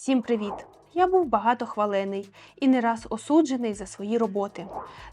Всім привіт! Я був багато хвалений і не раз осуджений за свої роботи.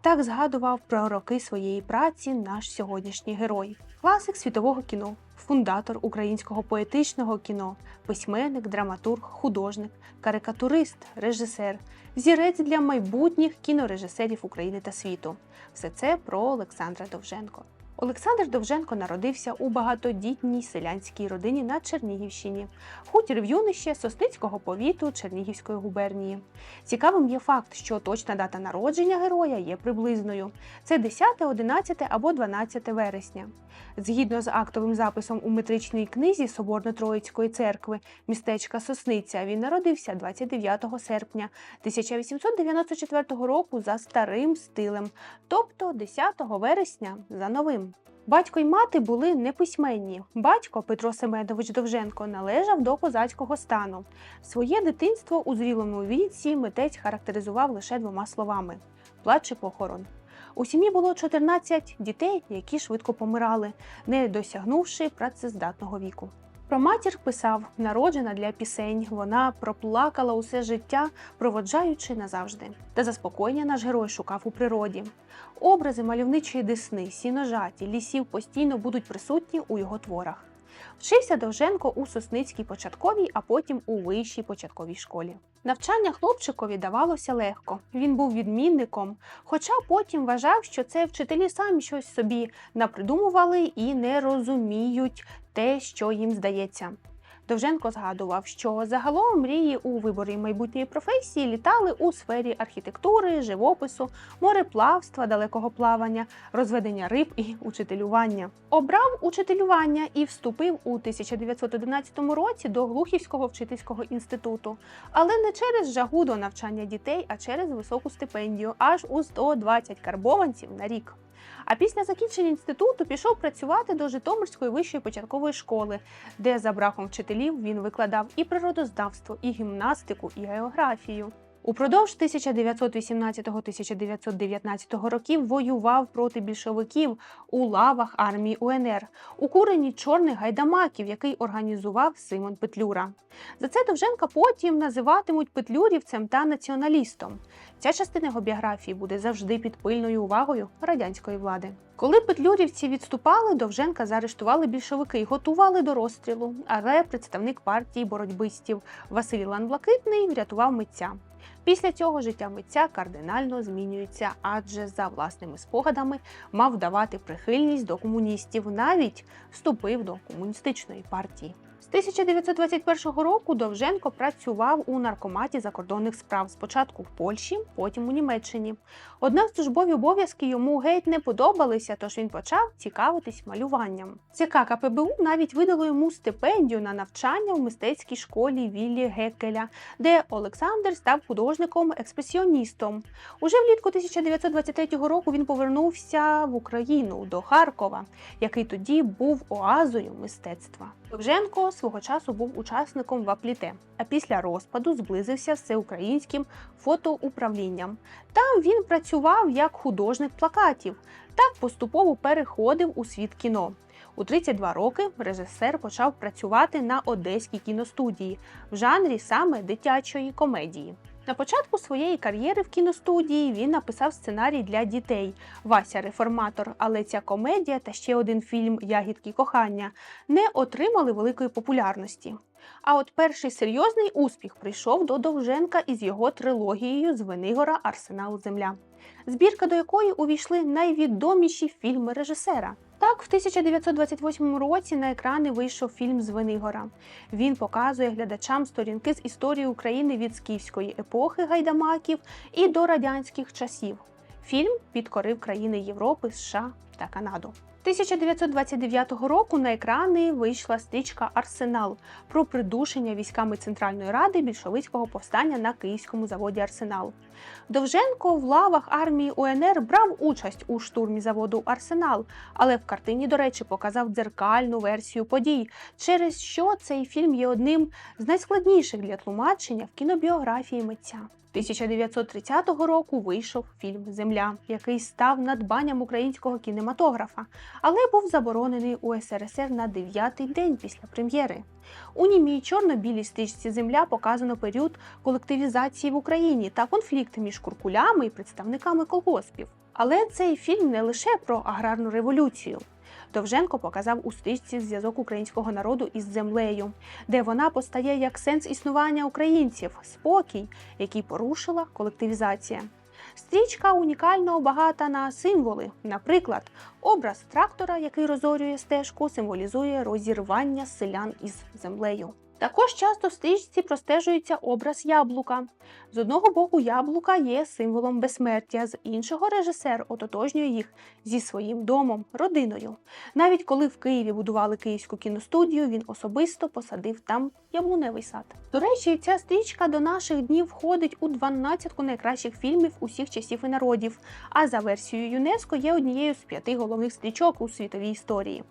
Так згадував про роки своєї праці наш сьогоднішній герой, класик світового кіно, фундатор українського поетичного кіно, письменник, драматург, художник, карикатурист, режисер, взірець для майбутніх кінорежисерів України та світу. Все це про Олександра Довженко. Олександр Довженко народився у багатодітній селянській родині на Чернігівщині, хутір в юнище Сосницького повіту Чернігівської губернії. Цікавим є факт, що точна дата народження героя є приблизною. Це 10, 11 або 12 вересня. Згідно з актовим записом у метричній книзі Соборно-Троїцької церкви містечка Сосниця, він народився 29 серпня 1894 року за старим стилем, тобто 10 вересня за новим. Батько й мати були неписьменні. Батько Петро Семенович Довженко належав до козацького стану. Своє дитинство у зрілому віці митець характеризував лише двома словами: плач і похорон. У сім'ї було 14 дітей, які швидко помирали, не досягнувши працездатного віку. Про матір писав, народжена для пісень, вона проплакала усе життя, проводжаючи назавжди. Та заспокоєння наш герой шукав у природі. Образи мальовничої десни, сіножаті, лісів постійно будуть присутні у його творах. Вчився Довженко у Сосницькій початковій, а потім у вищій початковій школі. Навчання хлопчикові давалося легко. Він був відмінником, хоча потім вважав, що це вчителі самі щось собі напридумували і не розуміють те, що їм здається. Довженко згадував, що загалом мрії у виборі майбутньої професії літали у сфері архітектури, живопису, мореплавства, далекого плавання, розведення риб і учителювання. Обрав учителювання і вступив у 1911 році до Глухівського вчительського інституту, але не через жагу до навчання дітей, а через високу стипендію, аж у 120 карбованців на рік. А після закінчення інституту пішов працювати до Житомирської вищої початкової школи, де за браком вчителів він викладав і природознавство, і гімнастику, і географію. Упродовж 1918-1919 років воював проти більшовиків у лавах армії УНР у курені чорних гайдамаків, який організував Симон Петлюра. За це Довженка потім називатимуть петлюрівцем та націоналістом. Ця частина його біографії буде завжди під пильною увагою радянської влади. Коли петлюрівці відступали, Довженка заарештували більшовики і готували до розстрілу. Але представник партії боротьбистів Василь Лан-Блакитний врятував митця. Після цього життя митця кардинально змінюється, адже за власними спогадами мав давати прихильність до комуністів, навіть вступив до комуністичної партії. З 1921 року Довженко працював у наркоматі закордонних справ спочатку в Польщі, потім у Німеччині. Однак службові обов'язки йому геть не подобалися, тож він почав цікавитись малюванням. ЦК КПБУ навіть видало йому стипендію на навчання в мистецькій школі Віллі Геккеля, де Олександр став художником-експресіоністом. Уже влітку 1923 року він повернувся в Україну до Харкова, який тоді був оазою мистецтва. Довженко свого часу був учасником Вапліте, а після розпаду зблизився з всеукраїнським фотоуправлінням. Там він працював як художник плакатів, так поступово переходив у світ кіно. У 32 роки режисер почав працювати на одеській кіностудії в жанрі саме дитячої комедії. На початку своєї кар'єри в кіностудії він написав сценарій для дітей Вася Реформатор, але ця комедія та ще один фільм Ягідки кохання не отримали великої популярності. А от перший серйозний успіх прийшов до Довженка із його трилогією з Венигора Арсенал Земля, збірка до якої увійшли найвідоміші фільми режисера. Так, в 1928 році на екрани вийшов фільм Звенигора. Він показує глядачам сторінки з історії України від скіфської епохи гайдамаків і до радянських часів. Фільм підкорив країни Європи, США та Канаду. 1929 року на екрани вийшла стрічка Арсенал про придушення військами Центральної Ради більшовицького повстання на київському заводі Арсенал. Довженко в лавах армії УНР брав участь у штурмі заводу Арсенал, але в картині, до речі, показав дзеркальну версію подій, через що цей фільм є одним з найскладніших для тлумачення в кінобіографії митця. 1930 року вийшов фільм Земля, який став надбанням українського кінематографа, але був заборонений у СРСР на дев'ятий день після прем'єри. У німій чорно-білій стрічці Земля показано період колективізації в Україні та конфлікти між куркулями і представниками колгоспів. Але цей фільм не лише про аграрну революцію. Довженко показав у стрічці зв'язок українського народу із землею, де вона постає як сенс існування українців, спокій, який порушила колективізація. Стрічка унікально багата на символи. Наприклад, образ трактора, який розорює стежку, символізує розірвання селян із землею. Також часто в стрічці простежується образ яблука. З одного боку, яблука є символом безсмертя, з іншого режисер ототожнює їх зі своїм домом, родиною. Навіть коли в Києві будували київську кіностудію, він особисто посадив там яблуневий сад. До речі, ця стрічка до наших днів входить у 12 найкращих фільмів усіх часів і народів. А за версією ЮНЕСКО є однією з п'яти головних стрічок у світовій історії.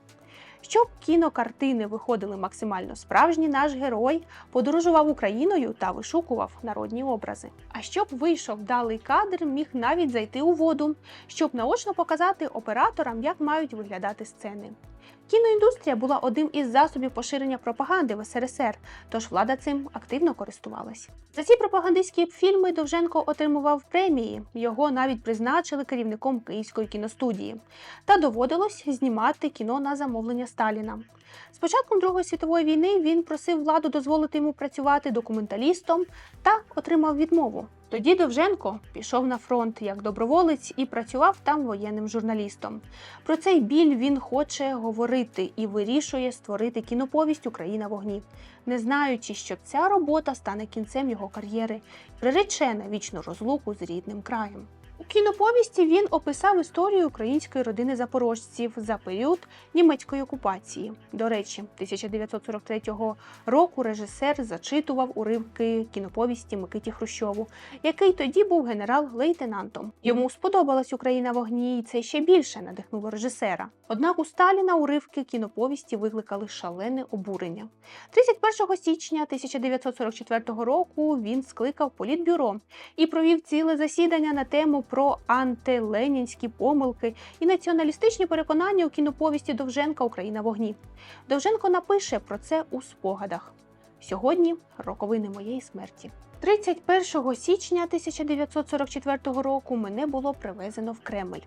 Щоб кінокартини виходили максимально справжні, наш герой подорожував Україною та вишукував народні образи. А щоб вийшов вдалий кадр, міг навіть зайти у воду, щоб наочно показати операторам, як мають виглядати сцени. Кіноіндустрія була одним із засобів поширення пропаганди в СРСР, тож влада цим активно користувалась. За ці пропагандистські фільми Довженко отримував премії. Його навіть призначили керівником Київської кіностудії. Та доводилось знімати кіно на замовлення Сталіна. З початком Другої світової війни він просив владу дозволити йому працювати документалістом та отримав відмову. Тоді Довженко пішов на фронт як доброволець і працював там воєнним журналістом. Про цей біль він хоче говорити і вирішує створити кіноповість Україна вогні, не знаючи, що ця робота стане кінцем його кар'єри, прирече на вічну розлуку з рідним краєм. У кіноповісті він описав історію української родини запорожців за період німецької окупації. До речі, 1943 року режисер зачитував уривки кіноповісті Микиті Хрущову, який тоді був генерал-лейтенантом. Йому сподобалась Україна в огні, і це ще більше надихнуло режисера. Однак у Сталіна уривки кіноповісті викликали шалене обурення. 31 січня 1944 року він скликав політбюро і провів ціле засідання на тему про антиленінські помилки і націоналістичні переконання у кіноповісті Довженка Україна в огні. Довженко напише про це у спогадах. Сьогодні роковини моєї смерті. 31 січня 1944 року мене було привезено в Кремль.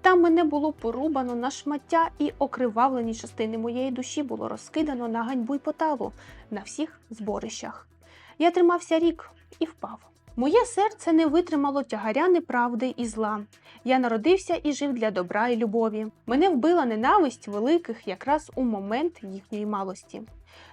Там мене було порубано на шмаття, і окривавлені частини моєї душі було розкидано на ганьбу й поталу на всіх зборищах. Я тримався рік і впав. Моє серце не витримало тягаря неправди і зла. Я народився і жив для добра і любові. Мене вбила ненависть великих якраз у момент їхньої малості.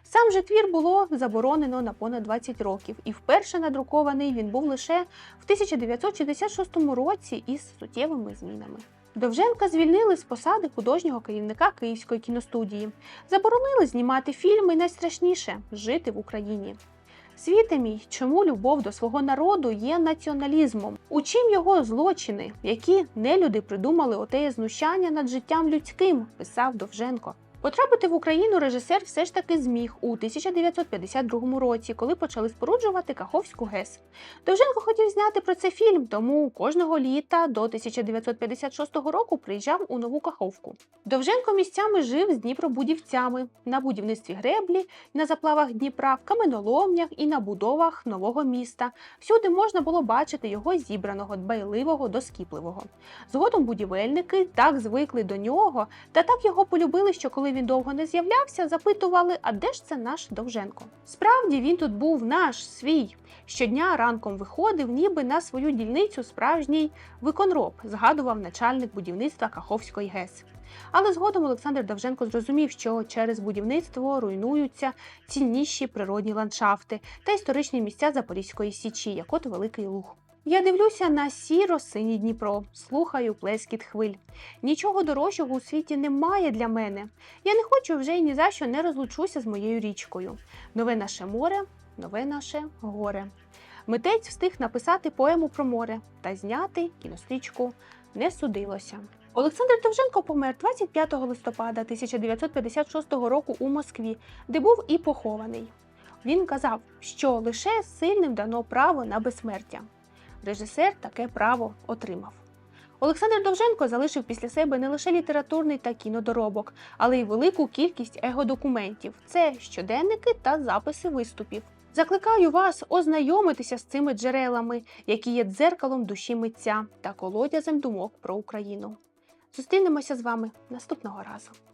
Сам же твір було заборонено на понад 20 років, і вперше надрукований він був лише в 1966 році із суттєвими змінами. Довженка звільнили з посади художнього керівника Київської кіностудії, заборонили знімати фільми найстрашніше жити в Україні. Світе мій, чому любов до свого народу є націоналізмом? У чим його злочини, які нелюди придумали отеє знущання над життям людським, писав Довженко. Потрапити в Україну режисер все ж таки зміг у 1952 році, коли почали споруджувати Каховську ГЕС. Довженко хотів зняти про це фільм, тому кожного літа до 1956 року приїжджав у нову Каховку. Довженко місцями жив з дніпробудівцями на будівництві греблі, на заплавах Дніпра, в каменоломнях і на будовах нового міста. Всюди можна було бачити його зібраного, дбайливого, доскіпливого. Згодом будівельники так звикли до нього та так його полюбили, що коли він довго не з'являвся, запитували, а де ж це наш Довженко? Справді він тут був наш свій. Щодня ранком виходив, ніби на свою дільницю справжній виконроб, згадував начальник будівництва Каховської ГЕС. Але згодом Олександр Довженко зрозумів, що через будівництво руйнуються цінніші природні ландшафти та історичні місця Запорізької січі, як от Великий Луг. Я дивлюся на сіро синій Дніпро, слухаю плескіт хвиль. Нічого дорожчого у світі немає для мене. Я не хочу вже й ні за що не розлучуся з моєю річкою. Нове наше море, нове наше горе. Митець встиг написати поему про море та зняти кінострічку не судилося. Олександр Довженко помер 25 листопада 1956 року у Москві, де був і похований. Він казав, що лише сильним дано право на безсмертя. Режисер таке право отримав. Олександр Довженко залишив після себе не лише літературний та кінодоробок, але й велику кількість его-документів. Це щоденники та записи виступів. Закликаю вас ознайомитися з цими джерелами, які є дзеркалом душі митця та колодязем думок про Україну. Зустрінемося з вами наступного разу.